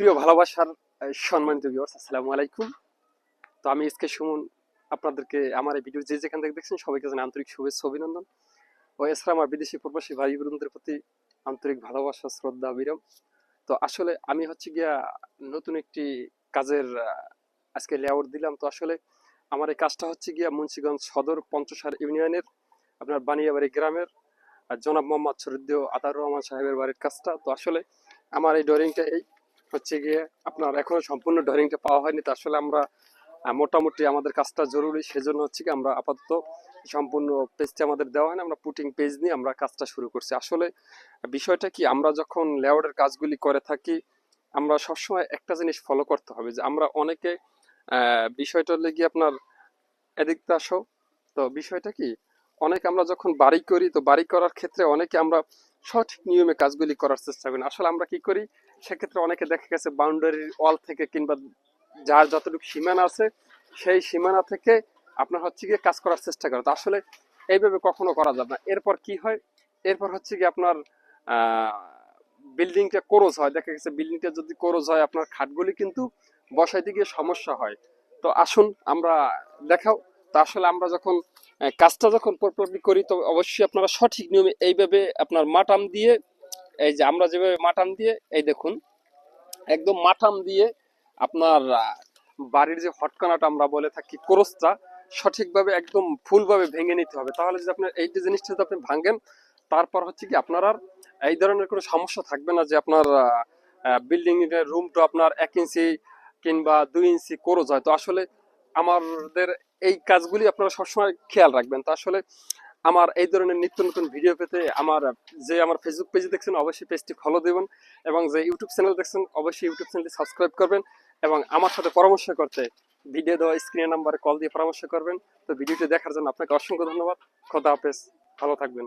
প্রিয় ভালোবাসার সম্মানিত ভিউয়ার্স আসসালামু আলাইকুম। তো আমি এসকে সুমন, আপনাদেরকে আমার এই ভিডিও যে যেখান থেকে দেখছেন সবাইকে জানাই আন্তরিক শুভেচ্ছা, অভিনন্দন। ও এছাড়া আমার বিদেশি প্রবাসী ভাই বোনদের প্রতি আন্তরিক ভালোবাসা, শ্রদ্ধা বিরম তো আসলে আমি হচ্ছে গিয়া নতুন একটি কাজের আজকে লেআউট দিলাম। তো আসলে আমার এই কাজটা হচ্ছে গিয়া মুন্সিগঞ্জ সদর পঞ্চসার ইউনিয়নের, আপনার বানিয়াবাড়ি গ্রামের জনাব মোহাম্মদ শরীদ্দিও আতার রহমান সাহেবের বাড়ির কাজটা। তো আসলে আমার এই ড্রয়িংটা এই হচ্ছে গিয়ে আপনার এখনও সম্পূর্ণ ড্রয়িংটা পাওয়া হয়নি। তো আসলে আমরা মোটামুটি আমাদের কাজটা জরুরি। সেজন্য হচ্ছে কি আমরা আপাতত সম্পূর্ণ পেজটা আমাদের দেওয়া হয় না আমরা পুটিং পেজ নিয়ে আমরা কাজটা শুরু করছি। আসলে বিষয়টা কি, আমরা যখন লেআউটের কাজগুলি করে থাকি, আমরা সবসময় একটা জিনিস ফলো করতে হবে যে আমরা অনেকে বিষয়টা হলে গিয়ে আপনার এদিকতে আসো। তো বিষয়টা কি, অনেক আমরা যখন বাড়ি করি, তো বাড়ি করার ক্ষেত্রে অনেকে আমরা সঠিক নিয়মে কাজগুলি করার চেষ্টা করি আসলে আমরা কি করি? সেক্ষেত্রে অনেকে দেখা গেছে বাউন্ডারির ওয়াল থেকে কিংবা যার যতটুকু সীমানা আছে, সেই সীমানা থেকে আপনার হচ্ছে গিয়ে কাজ করার চেষ্টা করে। তো আসলে এইভাবে কখনো করা যাবে না। এরপর কি হয়? এরপর হচ্ছে কি আপনার বিল্ডিংটা কোরজ হয়। দেখা গেছে বিল্ডিংটা যদি কোরজ হয়, আপনার খাটগুলি কিন্তু বসাইতে গিয়ে সমস্যা হয়। তো আসুন, আমরা দেখাও। তো আসলে আমরা যখন কাজটা যখন প্রপারলি করি, তো অবশ্যই আপনারা সঠিক নিয়মে এইভাবে আপনার মাটাম দিয়ে, এই যে আমরা যেভাবে মাটাম দিয়ে, এই দেখুন, একদম মাটাম দিয়ে আপনার বাড়ির যে হটকানাটা আমরা বলে থাকি কোরসটা সঠিকভাবে একদম ফুলভাবে ভেঙে নিতে হবে। তাহলে যদি আপনার এই যে জিনিসটা যদি আপনি ভাঙেন, তারপর হচ্ছে কি আপনার আর এই ধরনের কোনো সমস্যা থাকবে না যে আপনার বিল্ডিং রুমটা আপনার এক ইঞ্চি কিংবা দুই ইঞ্চি কোরজ হয়। তো আসলে আমাদের এই কাজগুলি আপনারা সবসময় খেয়াল রাখবেন। তো আসলে আমার এই ধরনের নিত্য নতুন ভিডিও পেতে আমার, যে আমার ফেসবুক পেজে দেখছেন, অবশ্যই পেজটি ফলো দেবেন এবং যে ইউটিউব চ্যানেল দেখছেন, অবশ্যই ইউটিউব চ্যানেলটি সাবস্ক্রাইব করবেন এবং আমার সাথে পরামর্শ করতে ভিডিও দেওয়া স্ক্রিনের নাম্বারে কল দিয়ে পরামর্শ করবেন। তো ভিডিওটি দেখার জন্য আপনাকে অসংখ্য ধন্যবাদ। খোদা হাফেজ। ভালো থাকবেন।